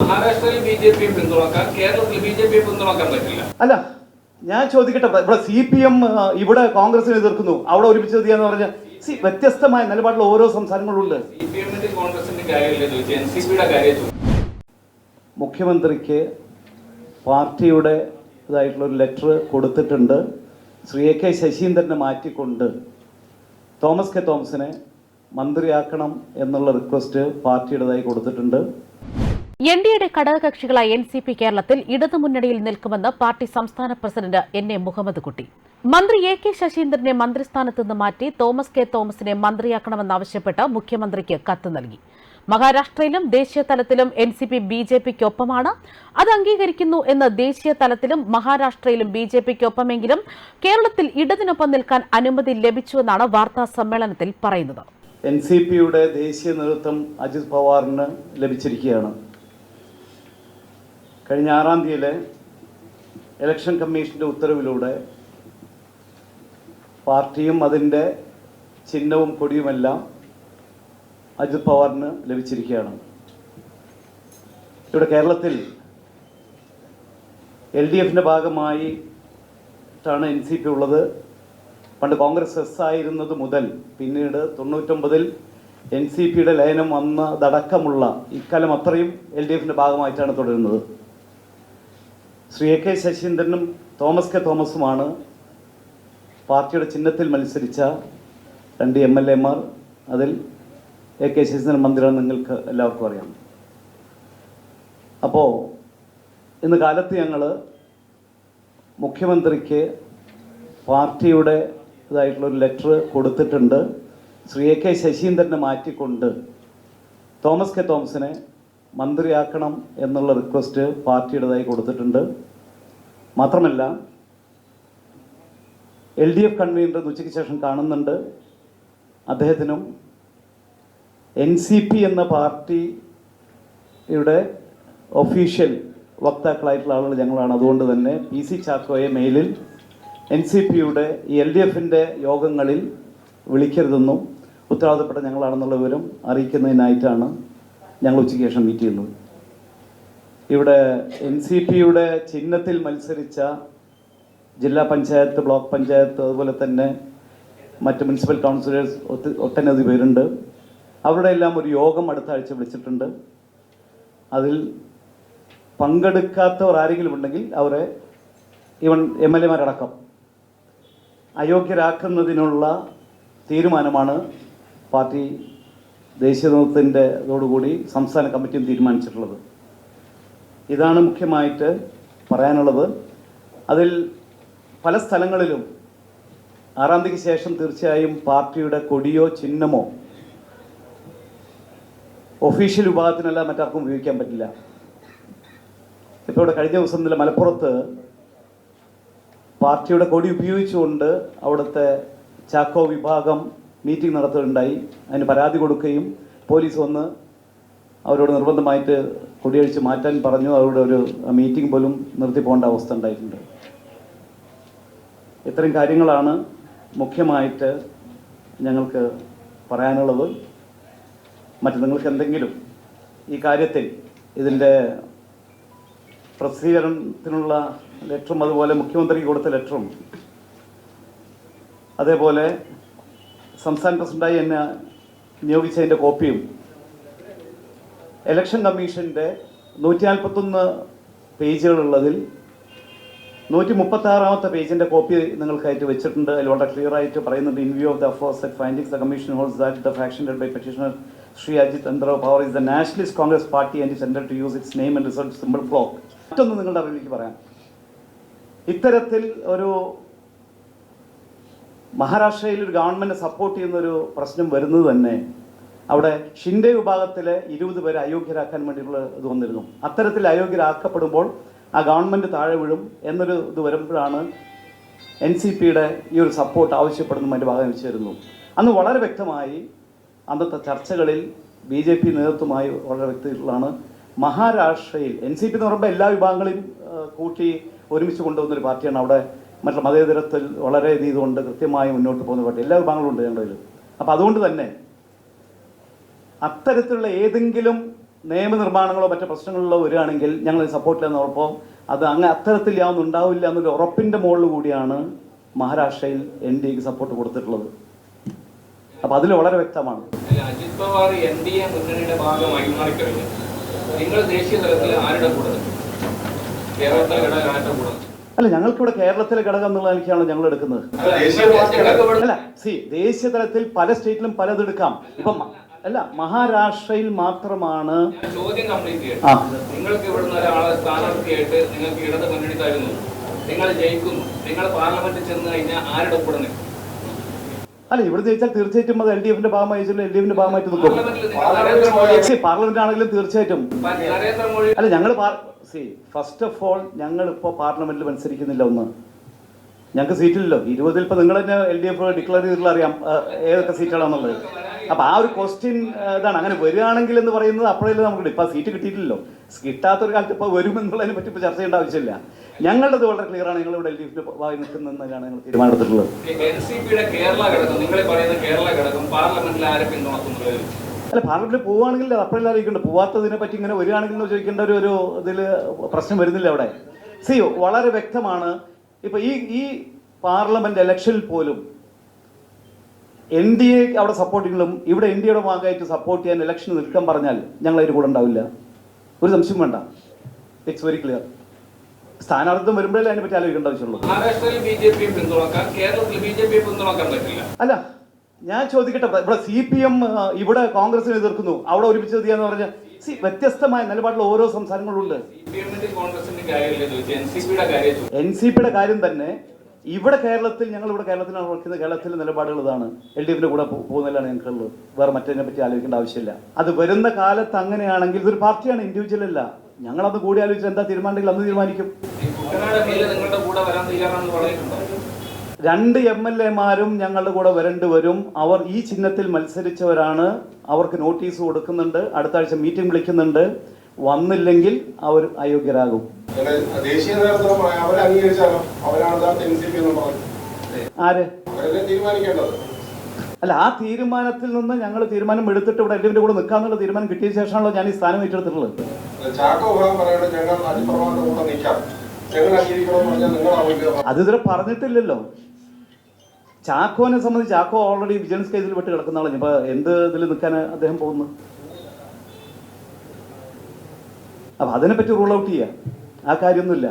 മഹാരാഷ്ട്രയിൽ B J P പിന്തുണക്കാം കേരളത്തിൽ B J P പിന്തുണക്കാൻ പറ്റില്ല. അല്ല ഞാൻ ചോദിക്കട്ടെ ഇവിടെ- സി പി എം ഇവിടെ കോൺഗ്രസിനെ എതിർക്കുന്നു. അവിടെ ഒരുമിച്ച് എന്ന് പറഞ്ഞ സി വ്യത്യസ്തമായ നിലപാടുള്ള ഓരോ സംസാരങ്ങളുണ്ട് മുഖ്യമന്ത്രിക്ക് പാർട്ടിയുടെ ഇതായിട്ടുള്ള ഒരു ലെറ്റർ കൊടുത്തിട്ടുണ്ട്. ശ്രീ എ കെ ശശീന്ദ്രനെ മാറ്റിക്കൊണ്ട് തോമസ് കെ തോമസിനെ മന്ത്രിയാക്കണം എന്നുള്ള റിക്വസ്റ്റ് പാർട്ടിയുടേതായി കൊടുത്തിട്ടുണ്ട്. എൻ ഡി എയുടെ ഘടകകക്ഷികളായ എൻ സി പി കേരളത്തിൽ ഇടതുമുന്നണിയിൽ നിൽക്കുമെന്ന് പാർട്ടി സംസ്ഥാന പ്രസിഡന്റ് എൻ എ മുഹമ്മദ് കുട്ടി. മന്ത്രി എ കെ ശശീന്ദ്രനെ മന്ത്രിസ്ഥാനത്ത് നിന്ന് മാറ്റി തോമസ് കെ തോമസിനെ മന്ത്രിയാക്കണമെന്നാവശ്യപ്പെട്ട് മുഖ്യമന്ത്രിക്ക് കത്ത് നൽകി. മഹാരാഷ്ട്രയിലും ദേശീയ തലത്തിലും N C P B J പിക്കൊപ്പമാണ്. അത് അംഗീകരിക്കുന്നു എന്ന് ദേശീയ തലത്തിലും മഹാരാഷ്ട്രയിലും ബി ജെ പിക്കൊപ്പമെങ്കിലും കേരളത്തിൽ ഇടതിനൊപ്പം നിൽക്കാൻ അനുമതി ലഭിച്ചുവെന്നാണ് വാർത്താ സമ്മേളനത്തിൽ പറയുന്നത്. എൻ സി പിയുടെ ദേശീയ നേതൃത്വം അജിത് പവാറിന് ലഭിച്ചിരിക്കുകയാണ്. കഴിഞ്ഞ ആറാം തീയതിയിലെ ഇലക്ഷൻ കമ്മീഷന്റെ ഉത്തരവിലൂടെ പാർട്ടിയും അതിന്റെ ചിഹ്നവും കൊടിയുമെല്ലാം അജിത് പവാറിന് ലഭിച്ചിരിക്കുകയാണ്. ഇവിടെ കേരളത്തിൽ എൽ ഡി എഫിന്റെ ഭാഗമായിട്ടാണ് എൻ സി പി ഉള്ളത്. പണ്ട് കോൺഗ്രസ് എസ് ആയിരുന്നത് മുതൽ പിന്നീട് തൊണ്ണൂറ്റൊമ്പതിൽ എൻ സി പിയുടെ ലയനം വന്നതടക്കമുള്ള ഇക്കാലം അത്രയും എൽ ഡി എഫിന്റെ ഭാഗമായിട്ടാണ് തുടരുന്നത്. ശ്രീ എ കെ ശശീന്ദ്രനും തോമസ് കെ തോമസുമാണ് പാർട്ടിയുടെ ചിഹ്നത്തിൽ മത്സരിച്ച രണ്ട് എം എൽ എമാർ അതിൽ എ കെ ശശീന്ദ്രൻ മന്ത്രിയാണ് നിങ്ങൾക്ക് എല്ലാവർക്കും അറിയാം. അപ്പോൾ ഇന്ന് കാലത്ത് ഞങ്ങൾ മുഖ്യമന്ത്രിക്ക് പാർട്ടിയുടെ ഇതായിട്ടുള്ളൊരു ലെറ്റർ കൊടുത്തിട്ടുണ്ട്. ശ്രീ എ കെ ശശീന്ദ്രനെ മാറ്റിക്കൊണ്ട് തോമസ് കെ തോമസിനെ മന്ത്രിയാക്കണം എന്നുള്ള റിക്വസ്റ്റ് പാർട്ടിയുടേതായി കൊടുത്തിട്ടുണ്ട്. മാത്രമല്ല എൽ ഡി എഫ് കൺവീനർ ഉച്ചയ്ക്ക് ശേഷം കാണുന്നുണ്ട്. അദ്ദേഹത്തിനും എൻ സി പി എന്ന പാർട്ടിയുടെ ഒഫീഷ്യൽ വക്താക്കളായിട്ടുള്ള ആളുകൾ ഞങ്ങളാണ്. അതുകൊണ്ട് തന്നെ പി സി ചാക്കോയെ മെയിലിൽ എൻ സി പിയുടെ എൽ ഡി എഫിന്റെ യോഗങ്ങളിൽ വിളിക്കരുതെന്നും ഉത്തരവാദപ്പെട്ട ഞങ്ങളാണെന്നുള്ള വിവരം അറിയിക്കുന്നതിനായിട്ടാണ് ഞങ്ങൾ ഉച്ചയ്ക്ക് ശേഷം മീറ്റ് ചെയ്യുന്നത് ഇവിടെ എൻ സി പിയുടെ ചിഹ്നത്തിൽ മത്സരിച്ച ജില്ലാ പഞ്ചായത്ത് ബ്ലോക്ക് പഞ്ചായത്ത് അതുപോലെ തന്നെ മറ്റ് മുനിസിപ്പൽ കൗൺസിലേഴ്സ് ഒത്തി ഒട്ടനവധി പേരുണ്ട്. അവരുടെ എല്ലാം ഒരു യോഗം അടുത്ത ആഴ്ച വിളിച്ചിട്ടുണ്ട്. അതിൽ പങ്കെടുക്കാത്തവർ ആരെങ്കിലും ഉണ്ടെങ്കിൽ അവരെ ഇവൻ എം എൽ എമാരടക്കം അയോഗ്യരാക്കുന്നതിനുള്ള തീരുമാനമാണ് പാർട്ടി ദേശീയ നേതൃത്വത്തിന്റെ ഇതോടുകൂടി സംസ്ഥാന കമ്മിറ്റിയും തീരുമാനിച്ചിട്ടുള്ളത്. ഇതാണ് മുഖ്യമായിട്ട് പറയാനുള്ളത്. അതിൽ പല സ്ഥലങ്ങളിലും ആറാം തീയതിക്ക് ശേഷം തീർച്ചയായും പാർട്ടിയുടെ കൊടിയോ ചിഹ്നമോ ഒഫീഷ്യൽ വിഭാഗത്തിനല്ല മറ്റാർക്കും ഉപയോഗിക്കാൻ പറ്റില്ല. ഇപ്പോൾ ഇവിടെ കഴിഞ്ഞ ദിവസം ഇന്നലെ മലപ്പുറത്ത് പാർട്ടിയുടെ കൊടി ഉപയോഗിച്ചുകൊണ്ട് അവിടുത്തെ ചാക്കോ വിഭാഗം മീറ്റിംഗ് നടത്തുകയുണ്ടായി. അതിന് പരാതി കൊടുക്കുകയും പോലീസ് വന്ന് അവരോട് നിർബന്ധമായിട്ട് കൊടിയഴിച്ച് മാറ്റാൻ പറഞ്ഞു. അവരുടെ ഒരു മീറ്റിംഗ് പോലും നിർത്തി പോകേണ്ട അവസ്ഥ ഉണ്ടായിട്ടുണ്ട്. ഇത്തരം കാര്യങ്ങളാണ് മുഖ്യമായിട്ട് ഞങ്ങൾക്ക് പറയാനുള്ളത്. മറ്റു നിങ്ങൾക്ക് എന്തെങ്കിലും ഈ കാര്യത്തിൽ ഇതിന്റെ പ്രസിദ്ധീകരണത്തിനുള്ള ലെറ്ററും അതുപോലെ മുഖ്യമന്ത്രിക്ക് കൊടുത്ത ലെറ്ററും അതേപോലെ സംസ്ഥാന പ്രസിഡന്റായി എന്നെ നിയോഗിച്ചതിന്റെ കോപ്പിയും. ഇലക്ഷൻ കമ്മീഷന്റെ നൂറ്റി നാൽപ്പത്തൊന്ന് പേജുകളുള്ളതിൽ നൂറ്റി മുപ്പത്തി ആറാമത്തെ പേജിന്റെ കോപ്പി നിങ്ങൾക്കായിട്ട് വെച്ചിട്ടുണ്ട്. അതിൽ വളരെ ക്ലിയർ ആയിട്ട് പറയുന്നുണ്ട്. In view of the aforesaid findings the commission holds that the faction by petitioner Shri Ajit Anantrao Pawar is the Nationalist Congress Party and entitled to use its name and reserved symbol clock മറ്റൊന്ന് നിങ്ങളുടെ അറിവിലേക്ക് പറയാം. ഇത്തരത്തിൽ ഒരു മഹാരാഷ്ട്രയിൽ ഒരു government support ചെയ്യുന്ന ഒരു പ്രശ്നം വരുന്നത് തന്നെ അവിടെ ഷിൻഡെ വിഭാഗത്തിലെ ഇരുപത് പേരെ അയോഗ്യരാക്കാൻ വേണ്ടിയിട്ടുള്ള ഇത് വന്നിരുന്നു. അത്തരത്തിൽ അയോഗ്യരാക്കപ്പെടുമ്പോൾ ആ ഗവൺമെന്റ് താഴെ വീഴും എന്നൊരു ഇത് വരുമ്പോഴാണ് എൻ സി പിയുടെ ഈ ഒരു സപ്പോർട്ട് ആവശ്യപ്പെടുന്ന മറ്റു ഭാഗം വെച്ചിരുന്നു അന്ന് വളരെ വ്യക്തമായി അന്നത്തെ ചർച്ചകളിൽ ബി ജെ പി നേതൃത്വമായി വളരെ വ്യക്തമായിട്ടുള്ളതാണ് മഹാരാഷ്ട്രയിൽ എൻ സി പി എന്ന് പറയുമ്പോൾ എല്ലാ വിഭാഗങ്ങളെയും കൂട്ടി ഒരുമിച്ച് കൊണ്ടുവന്ന ഒരു പാർട്ടിയാണ് അവിടെ മറ്റുള്ള മതേതരത്തിൽ വളരെ ഇത് ചെയ്തുകൊണ്ട് കൃത്യമായി മുന്നോട്ട് പോകുന്ന പാർട്ടി എല്ലാ വിഭാഗങ്ങളും ഉണ്ട് ഞങ്ങളുടെ അപ്പം അതുകൊണ്ട് തന്നെ അത്തരത്തിലുള്ള ഏതെങ്കിലും നിയമനിർമ്മാണങ്ങളോ മറ്റു പ്രശ്നങ്ങളിലോ വരികയാണെങ്കിൽ ഞങ്ങൾ സപ്പോർട്ടില്ലെന്ന് ഉറപ്പോ അത് അങ്ങനെ അത്തരത്തിൽ യാതൊന്നും ഉണ്ടാവില്ല എന്നൊരു ഉറപ്പിന്റെ മുകളിൽ കൂടിയാണ് മഹാരാഷ്ട്രയിൽ എൻ ഡി എക്ക് സപ്പോർട്ട് കൊടുത്തിട്ടുള്ളത്. അപ്പം അതിൽ വളരെ വ്യക്തമാണ്. Ajit Pawar N D A മുന്നണിയുടെ ഭാഗമായി മാറിക്കഴിഞ്ഞു നിങ്ങൾ ദേശീയ തലത്തിൽ ആരുടെ കൂടെ? നിൽക്കും? കേരളത്തിലെ ആരുടെ കൂടെ. നിൽക്കും? ഞങ്ങൾക്ക് ഇവിടെ കേരളത്തിലെ ഘടകം എന്നുള്ള നിലയ്ക്കാണല്ലോ ഞങ്ങൾ എടുക്കുന്നത്. അല്ല, അല്ല സി ദേശീയ തലത്തിൽ പല സ്റ്റേറ്റിലും പലതെടുക്കാം ഇപ്പം അല്ല മഹാരാഷ്ട്രയിൽ മാത്രമാണ് ചോദ്യം കംപ്ലീറ്റ്. നിങ്ങൾക്ക് ഇവിടുന്ന് ഒരാളെ സ്ഥാനാർത്ഥിയായിട്ട് നിങ്ങൾക്ക് ഇടത് മുന്നണി തരുന്നു നിങ്ങൾ ജയിക്കുന്നു. നിങ്ങൾ പാർലമെന്റിൽ ചെന്ന് കഴിഞ്ഞാൽ ആരുടെ നിൽക്കും അല്ല ഇവിടെ ജയിച്ചാൽ തീർച്ചയായിട്ടും അത് എൽ ഡി എഫിന്റെ ഭാഗമായി എൽ ഡി എഫിന്റെ ഭാഗമായിട്ട് നിൽക്കും. പാർലമെന്റ് ആണെങ്കിലും തീർച്ചയായിട്ടും. അല്ല ഞങ്ങൾ സി ഫസ്റ്റ് ഓഫ് ഓൾ ഞങ്ങൾ ഇപ്പോൾ പാർലമെന്റിൽ മത്സരിക്കുന്നില്ല ഒന്ന്. ഞങ്ങൾക്ക് സീറ്റില്ലല്ലോ. ഇരുപതിൽ ഇപ്പൊ നിങ്ങൾ തന്നെ എൽ ഡി എഫ് ഡിക്ലെയർ ചെയ്തിട്ടുള്ള അറിയാം ഏതൊക്കെ സീറ്റുകളാണെന്നുള്ളത്. അപ്പോൾ ആ ഒരു ക്വസ്റ്റ്യൻ ഇതാണ്. അങ്ങനെ വരികയാണെങ്കിൽ എന്ന് പറയുന്നത് അപ്പോഴല്ലേ നമുക്ക് ഇപ്പൊ സീറ്റ് കിട്ടിയിട്ടില്ലല്ലോ. കിട്ടാത്തൊരു കാലത്ത് ഇപ്പോൾ വരുമെന്നുള്ളതിനെ പറ്റി ഇപ്പോൾ ചർച്ച ചെയ്യേണ്ട ആവശ്യമില്ല. ഞങ്ങളുടേത് വളരെ ക്ലിയർ ആണ്. ഞങ്ങൾ ഇവിടെ എൽ ഡി എഫിന്റെ ഞങ്ങൾ തീരുമാനമെടുത്തിട്ടുള്ളത്. എൻ കേരള ഘടകം നിങ്ങൾ പറയുന്ന കേരള ഘടകം പാർലമെന്റിൽ ആരെ പിന്തുണക്കുന്നത് അല്ല പാർലമെന്റിൽ പോവുകയാണെങ്കിൽ അപ്പോഴെല്ലാം അറിയിക്കണ്ട പോവാത്തതിനെ പറ്റി ഇങ്ങനെ വരികയാണെങ്കിൽ ചോദിക്കേണ്ട ഒരു ഒരു ഇതിൽ പ്രശ്നം വരുന്നില്ല അവിടെ. സി വളരെ വ്യക്തമാണ്. ഇപ്പൊ ഈ ഈ പാർലമെന്റ് ഇലക്ഷനിൽ പോലും എൻ ഡി എ അവിടെ സപ്പോർട്ട് ചെയ്യുന്നതും ഇവിടെ എൻ ഡി എയുടെ ഭാഗമായിട്ട് സപ്പോർട്ട് ചെയ്യാൻ ഇലക്ഷൻ നിൽക്കാൻ പറഞ്ഞാൽ ഞങ്ങൾ അതിന് കൂടെ ഉണ്ടാവില്ല. ഒരു സംശയം വേണ്ട. ഇറ്റ്സ് വെരി ക്ലിയർ സ്ഥാനാർത്ഥിത്വം വരുമ്പോഴേ അതിനെ പറ്റി ആലോചിക്കേണ്ട ആവശ്യമുള്ളൂ മഹാരാഷ്ട്രയിൽ ബി ജെ പി പിന്തുണക്കാൻ കേരളത്തിൽ ബി ജെ പി പിന്തുണക്കാൻ പറ്റില്ല. അല്ല ഞാൻ ചോദിക്കട്ടെ ഇവിടെ- സി പി എം ഇവിടെ കോൺഗ്രസിനെ എതിർക്കുന്നു. അവിടെ ഒരുമിച്ച് എന്ന് പറഞ്ഞ സി വ്യത്യസ്തമായ നിലപാടുള്ള ഓരോ സംസാരങ്ങളുണ്ട് എൻ സി പിയുടെ കാര്യം തന്നെ ഇവിടെ കേരളത്തിൽ ഞങ്ങൾ ഇവിടെ കേരളത്തിലാണ് വർക്കുന്നത് കേരളത്തിലെ നിലപാടുകൾ ഇതാണ് എൽ ഡി എഫിന്റെ കൂടെ പോകുന്നതിലാണ് ഞങ്ങൾക്കുള്ളത് വേറെ മറ്റതിനെ പറ്റി ആലോചിക്കേണ്ട ആവശ്യമില്ല. അത് വരുന്ന കാലത്ത് അങ്ങനെയാണെങ്കിൽ ഇതൊരു പാർട്ടിയാണ് ഇൻഡിവിജ്വൽ അല്ല. ഞങ്ങളത് കൂടി ആലോചിച്ച് എന്താ തീരുമാനമെങ്കിൽ അന്ന് തീരുമാനിക്കും. രണ്ട് എം എൽ എമാരും ഞങ്ങളുടെ കൂടെ വരേണ്ടി വരും. അവർ ഈ ചിഹ്നത്തിൽ മത്സരിച്ചവരാണ്. അവർക്ക് നോട്ടീസ് കൊടുക്കുന്നുണ്ട്. അടുത്ത ആഴ്ച മീറ്റിംഗ് വിളിക്കുന്നുണ്ട്. വന്നില്ലെങ്കിൽ അവർ അയോഗ്യരാകും. ആര്? അല്ല ആ തീരുമാനത്തിൽ നിന്ന് ഞങ്ങൾ തീരുമാനം എടുത്തിട്ട് ഇവിടെ എല്ലാവരുടെ കൂടെ നിൽക്കാന്നുള്ള തീരുമാനം കിട്ടിയ ശേഷമാണല്ലോ ഞാൻ ഈ സ്ഥാനം ഏറ്റെടുത്തിട്ടുള്ളത്. നിങ്ങൾ അത് ഇതുവരെ പറഞ്ഞിട്ടില്ലല്ലോ. ചാക്കോനെ സംബന്ധിച്ച് ചാക്കോ ഓൾറെഡി വിജിലൻസ് കേസിൽ വിട്ട് കിടക്കുന്ന ആളാണ് ഇപ്പൊ എന്ത് ഇതിൽ നിൽക്കാൻ അദ്ദേഹം പോകുന്നു? അപ്പൊ അതിനെപ്പറ്റി റൂൾ ഔട്ട് ചെയ്യുക ആ കാര്യമൊന്നുമില്ല.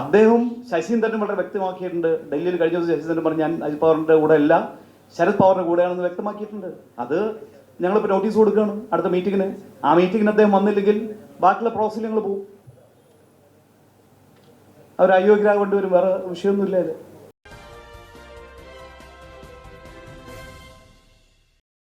അദ്ദേഹം ശശീന്ദ്രൻ വളരെ വ്യക്തമാക്കിയിട്ടുണ്ട്. ഡൽഹിയിൽ കഴിഞ്ഞ ദിവസം ശശീന്ദ്രൻ പറഞ്ഞു ഞാൻ അജിത് പവാറിന്റെ കൂടെ അല്ല ശരത് പവാറിന്റെ കൂടെയാണെന്ന് വ്യക്തമാക്കിയിട്ടുണ്ട്. അത് ഞങ്ങളിപ്പോൾ നോട്ടീസ് കൊടുക്കുകയാണ് അടുത്ത മീറ്റിങ്ങിന് ആ മീറ്റിങ്ങിന് അദ്ദേഹം വന്നില്ലെങ്കിൽ ബാക്കിയുള്ള പ്രോസസ്സിൽ ഞങ്ങൾ പോകും അവർ അയോഗ്യരാകേണ്ടി വരും. വേറെ വിഷയമൊന്നുമില്ല ഇത്.